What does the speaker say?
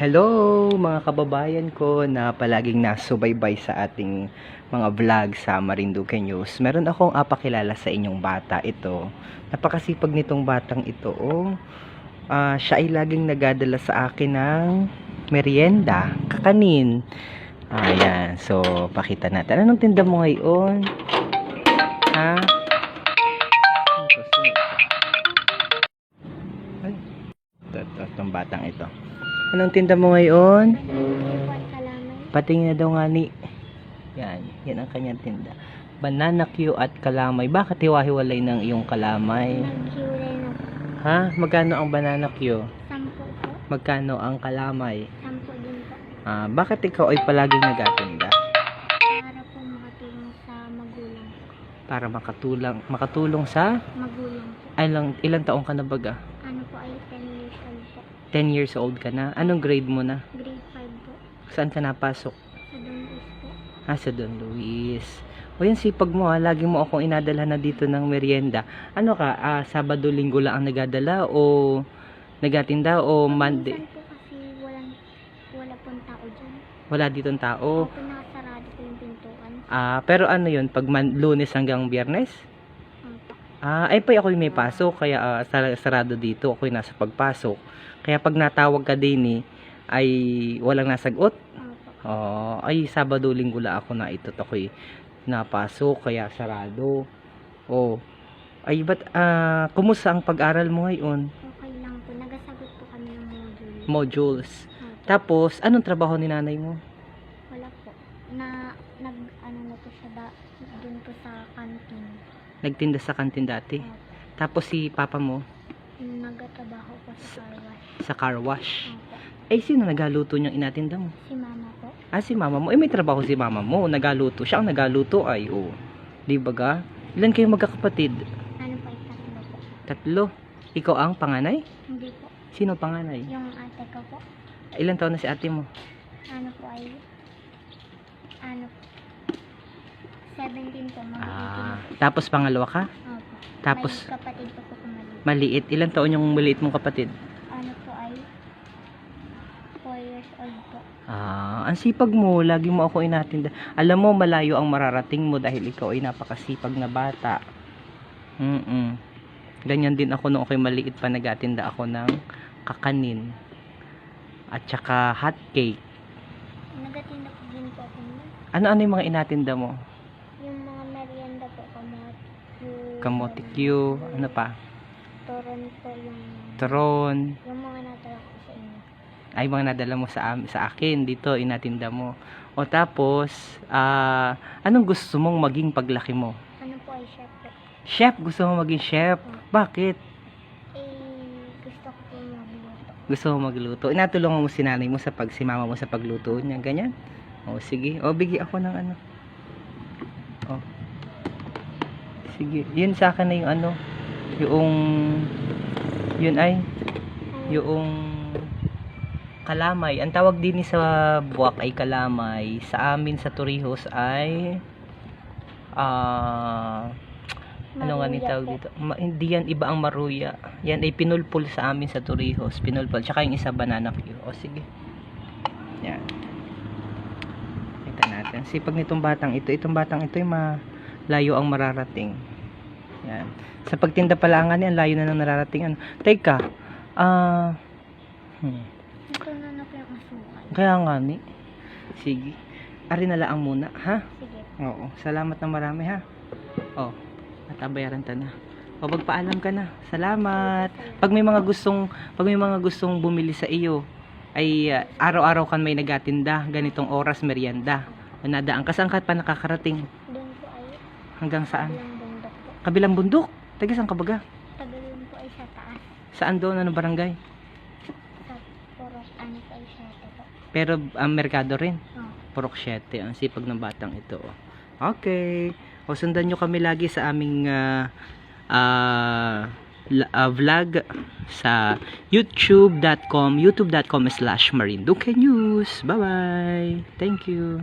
Hello mga kababayan ko na palaging nasubaybay sa ating mga vlog sa Marinduque News. Meron akong apakilala sa inyong bata ito. Napakasipag nitong batang ito. Oh. Ah, siya ay laging nagadala sa akin ng merienda, kakanin. Ayan, so pakita natin. Anong tinda mo ngayon? Ha? Ay, ito, ito, itong batang ito. Anong tinda mo ngayon? Patingin na daw nga ni. Yan, yan ang kanyang tinda. Banana Q at kalamay. Bakit hiwa-hiwalay ng iyong kalamay? Ha? Magkano ang banana Q? Sampo po. Magkano ang kalamay? Sampo din po. Ah, bakit ikaw ay palaging nagatinda? Para po makatulong sa magulang. Para makatulang, makatulong sa Magulang ay lang, ilang taong ka na baga? Ano po ay 10 years old po. 10 years old ka na. Anong grade mo na? Grade 5 po. Saan ka napasok? Sa Dundas po. Ah, sa Don Luis. O yan, sipag mo ha. Lagi mo akong inadala na dito ng merienda. Ano ka, ah, Sabado, Linggo lang ang nagadala o nagatinda o Monday? Minsan po kasi walang, wala pong tao dyan. Wala ditong tao. Opo, nakasarado po yung pintuan. Ah, pero ano yun, pag man, lunes hanggang biyernes? Ah, ay pa ako yung may pasok, kaya sar- sarado dito. Ako yung nasa pagpasok. Kaya pag natawag ka din eh, ay walang nasagot. Oh, ay Sabado, Linggo lang ako na ito ako'y napasok kaya sarado. Oh. Ay ba't ah kumusta ang pag-aral mo ngayon? Okay lang po. Nagasagot po kami ng module. Modules. Opo. Tapos anong trabaho ni nanay mo? Wala po. Na, nag, ano na po siya da, dun po sa canteen. Nagtinda sa kantin dati. Tapos si papa mo Nagtatrabaho po sa car wash. sa car wash. Opo. Eh sino nagaluto niyang inatinda mo? Si mama po. Ah si mama mo. Eh may trabaho si mama mo. Nagaluto. Siya ang nagaluto ay oh. Di ba ga? Ilan kayo magkakapatid? Ano po tatlo po. Tatlo. Ikaw ang panganay? Hindi po. Sino panganay? Yung ate ko po. Ilan taon na si ate mo? Ano po ay ano po. 17 po. Mag-18 Ah, tapos pangalawa ka? Opo. Tapos May kapatid po po kumali. maliit. Ilan taon yung maliit mong kapatid? Ano po ay 4 years old po. Ah, ang sipag mo, lagi mo ako inatinda. Alam mo, malayo ang mararating mo dahil ikaw ay napakasipag na bata. Mm Ganyan din ako nung ako'y maliit pa nagatinda ako ng kakanin. At saka hot cake. Nagatinda po din po ako nun. Ano-ano yung mga inatinda mo? Yung mga merienda po. Kamot. Yung Kamote Q, ano pa? Toronto yung Tron. yung mga natala ko sa inyo. ay mga nadala mo sa sa akin dito inatinda mo. O tapos, ah anong gusto mong maging paglaki mo? Ano po ay chef po? Chef, gusto mo maging chef? Bakit? Eh, gusto ko po magluto. Gusto mo magluto? Inatulungan mo si nanay mo sa pag si mama mo sa pagluto niya, ganyan? O sige, o bigyan ako ng ano. O. Sige, yun sa akin na yung ano, yung yun ay yung kalamay. Ang tawag din sa buwak ay kalamay. Sa amin sa Torrijos ay ah ano nga ni tawag dito? Ma- hindi yan iba ang maruya. Yan ay pinulpul sa amin sa Torrijos. Pinulpul. Tsaka yung isa banana Q. O sige. Yan. Kita natin. Sipag nitong batang ito. Itong batang ito ay malayo ang mararating. Yan. Sa pagtinda pala nga niya, ang layo na nang nararating. Ano. Teka. Ah. hmm. Ito na na po yung asukal. Kaya nga ni. Sige. Ari na lang muna, ha? Sige. Oo. Salamat na marami, ha? Oh. Natabayaran ta na. O magpaalam ka na. Salamat. Pag may mga gustong pag may mga gustong bumili sa iyo ay uh, araw-araw kan may nagatinda, ganitong oras merienda. Nadaan ka saan ka pa nakakarating? Hanggang saan? bilang bundok po. Kabilang bundok. Taga saan ka baga? Doon po ay sa taas. Saan doon? Ano barangay? Sa puro ano po ay sa po. Pero ang merkado rin. Oh. Purok 7. Ang sipag ng batang ito. oh. Okay. O sundan nyo kami lagi sa aming ah, ah, la- ah, vlog sa youtube.com youtube.com slash marinduque news. Bye-bye. Thank you.